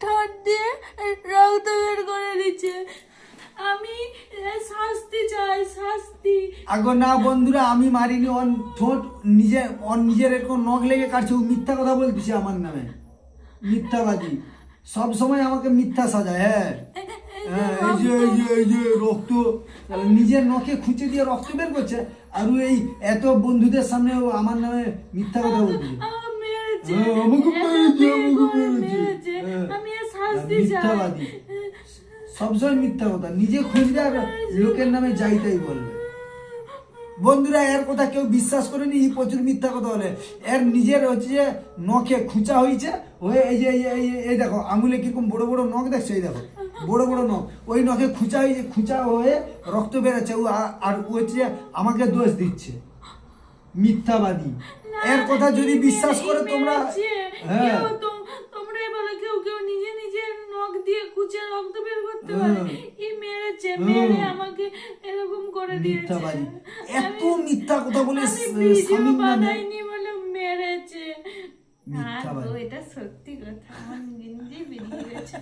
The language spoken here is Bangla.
ঠোঁট দিয়ে রক্ত বের করে দিচ্ছে। আমি শাস্তি চাই শাস্তি। আগো না বন্ধুরা আমি মারিনি অন ঠোঁট নিজে অন নিজের এরকম নখ লেগে কাটছে ও মিথ্যা কথা বলতেছে আমার নামে। মিথ্যাবাদী। সব সময় আমাকে মিথ্যা সাজায় হ্যাঁ। হ্যাঁ রক্ত নিজের নখে খুঁচে দিয়ে রক্ত বের করছে আর এই এত বন্ধুদের সামনে আমার নামে মিথ্যা কথা বলছে হ্যাঁ, আমাকে মিথ্যাবাদী। সবসময় মিথ্যা কথা নিজে খুঁজবে আর লোকের নামে যাইতেই বলবে। বন্ধুরা এর কথা কেউ বিশ্বাস করেনি এই প্রচুর মিথ্যা কথা বলে। এর নিজের হচ্ছে যে নখে খুঁচা হয়েছে হয়ে এই যে এই এই দেখো আঙুলে কীরকম বড় বড় নখ দেখছ? এই দেখো বড় বড় নখ। ওই নখে খুঁচা হয়েছে খুঁচা হয়ে রক্ত বেরোচ্ছে। ও আর ও হচ্ছে আমাকে দোষ দিচ্ছে। মিথ্যাবাদী। এর কথা যদি বিশ্বাস করে তোমরা হ্যাঁ কেউ তো- তোমরাই বলো কেউ কেউ নিজে নিজে নখ দিয়ে কুচে বের করতে পারে। ই মেরেছে। মেরে আমাকে এরকম করে দিয়েছে এত মিথ্যা কথা বলে আমি স- ভিডিও স্বামীর নামে বানাইনি বলে মেরেছে। আর এটা সত্যি কথা আমার গেঞ্জি বেরিয়ে গেছে